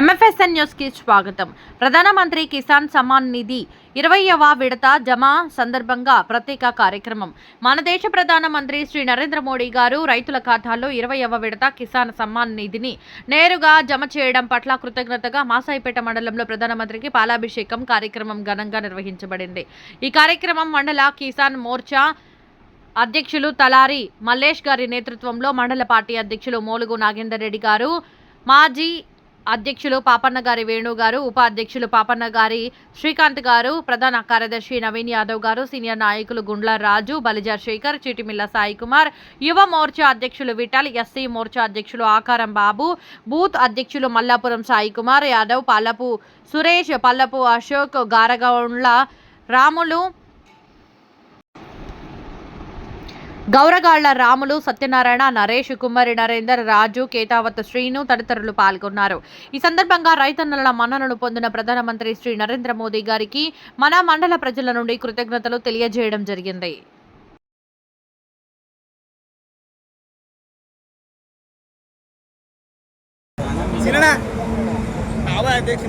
ఎంఎఫ్ఎస్ఎన్ న్యూస్కి స్వాగతం. ప్రధానమంత్రి కిసాన్ సమ్మాన్ నిధి ఇరవయవ విడత జమా సందర్భంగా ప్రత్యేక కార్యక్రమం. మన దేశ ప్రధానమంత్రి శ్రీ నరేంద్ర మోడీ గారు రైతుల ఖాతాల్లో ఇరవయవ విడత కిసాన్ సమ్మాన్ నిధిని నేరుగా జమ చేయడం పట్ల కృతజ్ఞతగా మాసాయిపేట మండలంలో ప్రధానమంత్రికి పాలాభిషేకం కార్యక్రమం ఘనంగా నిర్వహించబడింది. ఈ కార్యక్రమం మండల కిసాన్ మోర్చా అధ్యక్షులు తలారి మల్లేష్ గారి నేతృత్వంలో మండల పార్టీ అధ్యక్షులు మోలుగు నాగేందర్ రెడ్డి గారు మాజీ అధ్యక్షులు పాపన్న గారి వేణు గారు ఉపాధ్యక్షులు పాపన్న గారి శ్రీకాంత్ గారు ప్రధాన కార్యదర్శి నవీన్ యాదవ్ గారు సీనియర్ నాయకులు గుండ్ల రాజు బలిజా శేఖర్ చిటిమిల్ల సాయి కుమార్ యువ మోర్చా అధ్యక్షులు విఠల్ ఎస్సీ మోర్చా అధ్యక్షులు ఆకారం బాబు బూత్ అధ్యక్షులు మల్లాపురం సాయి కుమార్ యాదవ్ పల్లపు సురేష్ పల్లపు అశోక్ గారగౌండ్ల రాములు గౌరగాళ్ళ రాములు సత్యనారాయణ నరేష్ కుమ్మరి నరేందర్ రాజు కేతావత్ శ్రీను తదితరులు పాల్గొన్నారు. ఈ సందర్భంగా రైతన్నల మన్ననను పొందిన ప్రధానమంత్రి శ్రీ నరేంద్ర మోదీ గారికి మన మండల ప్రజల నుండి కృతజ్ఞతలు తెలియజేయడం జరిగింది. అధ్యక్షుడు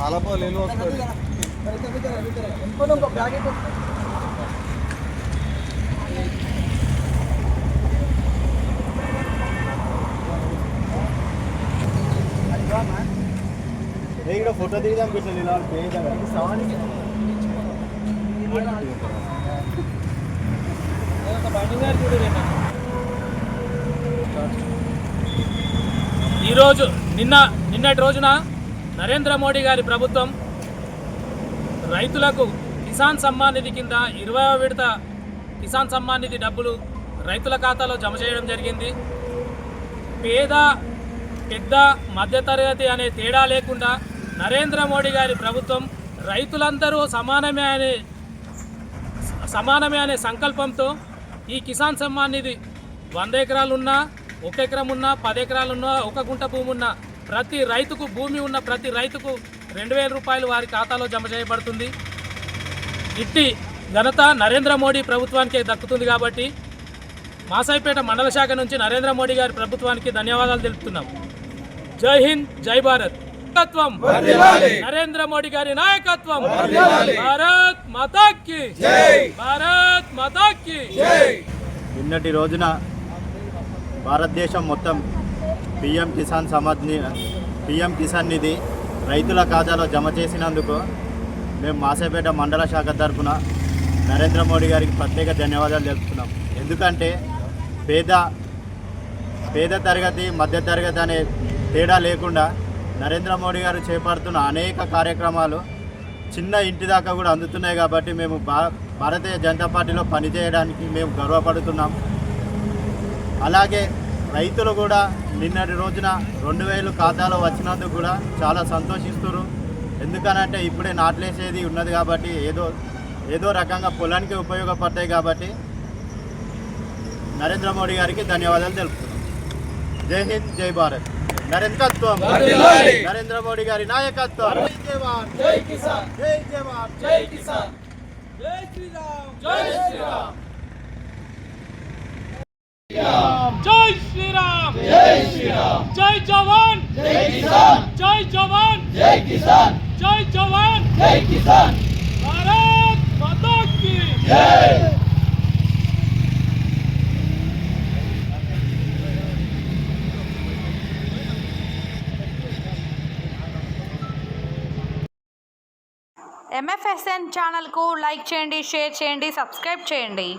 అధ్యక్షుడు రోజు పట్టుకోరు ఇట్లా చాలా నీళ్ళు ఇక్కడ ఫోటో దిగుదాం బిడ్డ ఇలా సవానికి ఈరోజు నిన్న నిన్నటి రోజున? నరేంద్ర మోడీ గారి ప్రభుత్వం రైతులకు కిసాన్ సమ్మాన్ నిధి కింద ఇరవై విడత కిసాన్ సమ్మాన్ నిధి డబ్బులు రైతుల ఖాతాలో జమ చేయడం జరిగింది. పేద పెద్ద మధ్యతరగతి అనే తేడా లేకుండా నరేంద్ర మోడీ గారి ప్రభుత్వం రైతులందరూ సమానమే అనే సమానమే అనే సంకల్పంతో ఈ కిసాన్ సమ్మాన్ నిధి వంద ఎకరాలున్నా ఒక ఎకరం ఉన్నా పది ఎకరాలున్నా ఒక గుంట భూమి ఉన్నా ప్రతి రైతుకు భూమి ఉన్న ప్రతి రైతుకు రెండు వేల రూపాయలు వారి ఖాతాలో జమ చేయబడుతుంది. ఇట్టి ఘనత నరేంద్ర మోడీ ప్రభుత్వానికే దక్కుతుంది కాబట్టి మాసాయిపేట మండల శాఖ నుంచి నరేంద్ర మోడీ గారి ప్రభుత్వానికి ధన్యవాదాలు తెలుపుతున్నాం. జై హింద్ జై భారత్. నాయకత్వం. నరేంద్ర మోడీ గారి నాయకత్వం. భారత్ మాతాకి. భారత్ మాతాకి. నిన్నటి రోజున భారతదేశం మొత్తం పిఎం కిసాన్ సమాధ్ పిఎం కిసాన్ నిధి రైతుల ఖాతాలో జమ చేసినందుకు మేము మాసేపేట మండల శాఖ తరఫున నరేంద్ర మోడీ గారికి ప్రత్యేక ధన్యవాదాలు తెలుపుతున్నాం. ఎందుకంటే పేద పేద తరగతి మధ్య తరగతి అనే తేడా లేకుండా నరేంద్ర మోడీ గారు చేపడుతున్న అనేక కార్యక్రమాలు చిన్న ఇంటి దాకా కూడా అందుతున్నాయి కాబట్టి మేము భా భారతీయ జనతా పార్టీలో పనిచేయడానికి మేము గర్వపడుతున్నాం. అలాగే రైతులు కూడా నిన్నటి రోజున రెండు వేలు ఖాతాలో వచ్చినందుకు కూడా చాలా సంతోషిస్తున్నారు. ఎందుకనంటే ఇప్పుడే నాట్లేసేది ఉన్నది కాబట్టి ఏదో ఏదో రకంగా పొలానికి ఉపయోగపడతాయి కాబట్టి నరేంద్ర మోడీ గారికి ధన్యవాదాలు తెలుపుతున్నాం. జై హింద్ జై భారత్. నరేంద్రత్వం. నరేంద్ర మోడీ. గారి నాయకత్వం. జై జవాన్ జై కిసాన్. జై జవాన్ జై కిసాన్. జై శ్రీరామ్. జై శ్రీరామ్. जय जवान। जय किसान। जय जवान। जय किसान। भारत माता की जय। एमएफएसएन चैनल को लाइक चेंडी, शेयर चेंडी, सब्सक्राइब चेंडी।